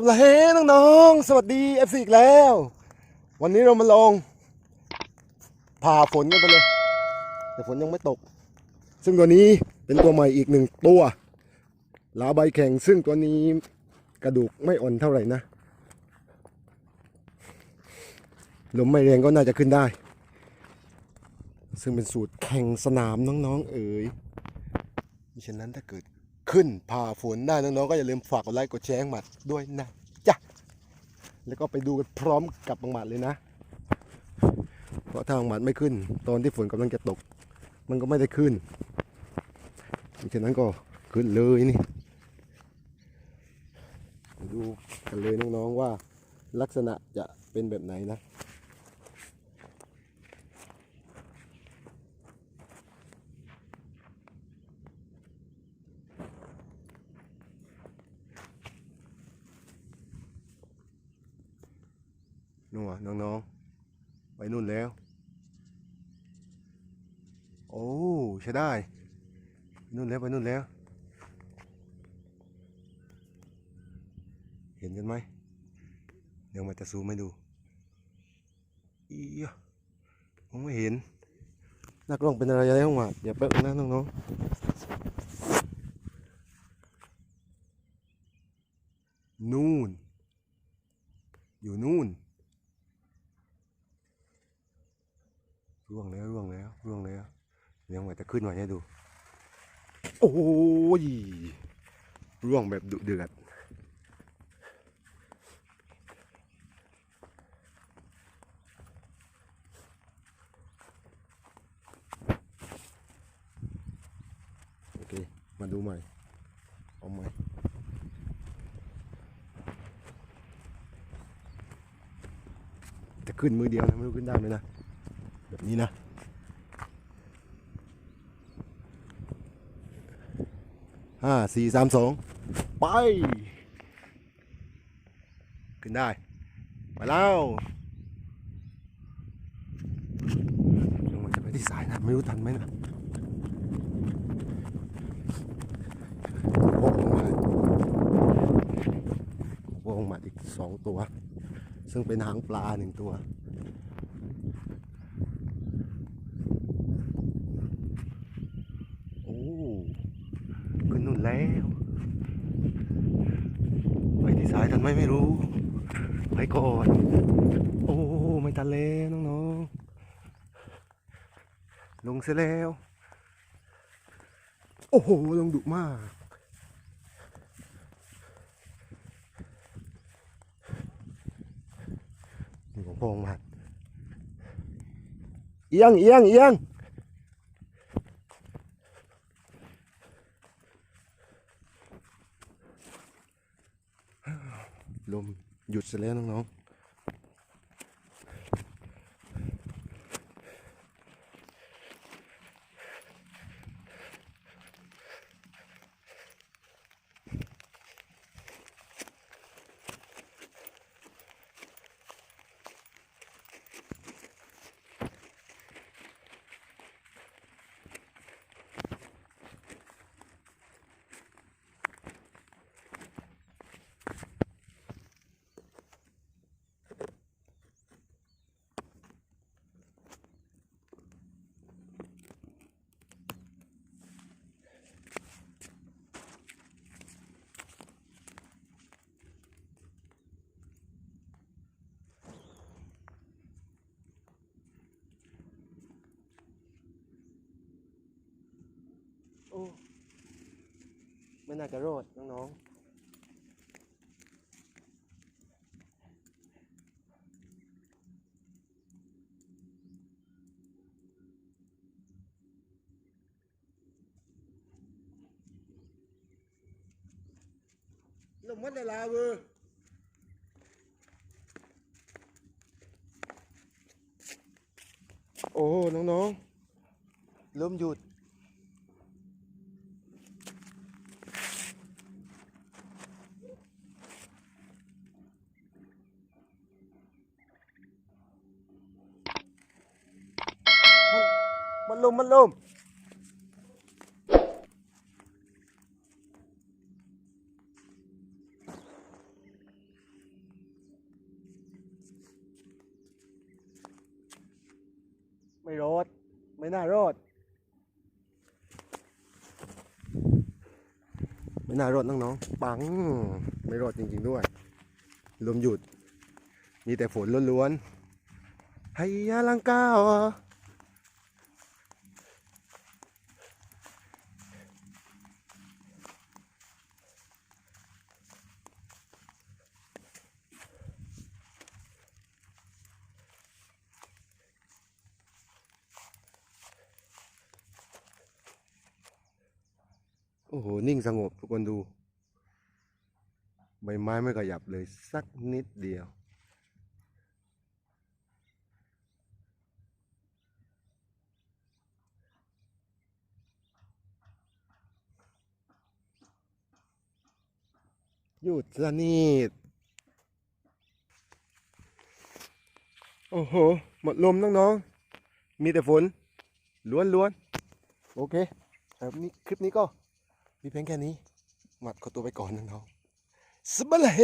สวัสดีน้องๆ สวัสดี FC อีกแล้ว วันนี้เรามาลองผ่าฝนกันไปเลย แต่ฝนยังไม่ตก ซึ่งตัวนี้เป็นตัวใหม่อีกหนึ่งตัวลาใบแข็งซึ่งตัวนี้กระดูกไม่อ่อนเท่าไหร่นะลมไม่แรงก็น่าจะขึ้นได้ ซึ่งเป็นสูตรแข่งสนามน้องๆ เอ๋ยมิฉะนั้นถ้าเกิด ขึ้นผ่าฝนได้น้องๆก็อย่าลืมฝากกดไลค์กดแชร์ให้หมัดด้วยนะจ๊ะแล้วก็ไปดูกันพร้อมกับบังหมัดเลยนะ เพราะถ้าบังหมัดไม่ขึ้น ตอนที่ฝนกำลังจะตก มันก็ไม่ได้ขึ้นฉะนั้นก็ขึ้นเลยนี่ดูกันเลยน้องๆว่าลักษณะจะเป็นแบบไหนนะ นู่นอะน้องๆ ไปนู่นแล้ว โอ้ใช้ได้ไปนู่นแล้วไปนู่นแล้ว เห็นกันไหมเดี๋ยวมันจะซูมให้ดูอียมองไม่เห็น นักร้องเป็นอะไรแล้วหวาดอย่าเปิ๊กนะน้องๆนู่น อยู่นู่น ร่วงแล้วร่วงแล้วร่วงแล้ว เดี๋ยวมันจะขึ้นมาให้ดู โอ้ยร่วงแบบดุเดือดโอเค มาดูใหม่ เอาใหม่จะขึ้นมือเดียวนะไม่รู้ขึ้นได้ไหมนะ แบบนี้นะ ห้าสี่สามสองไป ขึ้นได้ ไปแล้วลงมันจะไปที่สายนะ ไม่รู้ทันไหมนะโบกลงมาโบกลงมาอีกสองตัว ซึ่งเป็นหางปลาหนึ่งตัว โอ้ขึ้นนู่น แล้วไปที่สายทันไหมไม่รู้ ไปก่อน โอ้ไม่ทันแล้วน้องๆลงเสียแล้ว โอ้โหลงดุมากนี่ของพงมาเอียงเอียงเอียง ลมหยุดซะแล้วน้องๆโอ้ ไม่น่าจะรอดน้องๆลมวัดเวลาเวอร์โอ้ น้องๆลมหยุดันลมมันลมไม่รอด ไม่น่ารอด ไม่น่ารอดน้องๆปัง ไม่รอดจริง ๆด้วย ลมหยุด มีแต่ฝนล้วนๆให้ยาลังกาว โอ้โห นิ่งสงบทุกคนดู ใบไม้ไม่ขยับเลยสักนิดเดียว หยุดสนิทโอ้โห หมดลมน้องๆ มีแต่ฝนล้วนๆ โอเค ครับนี่คลิปนี้ก็ เพียงแค่นี้ หมัดขอตัวไปก่อนน้องสบายเฮ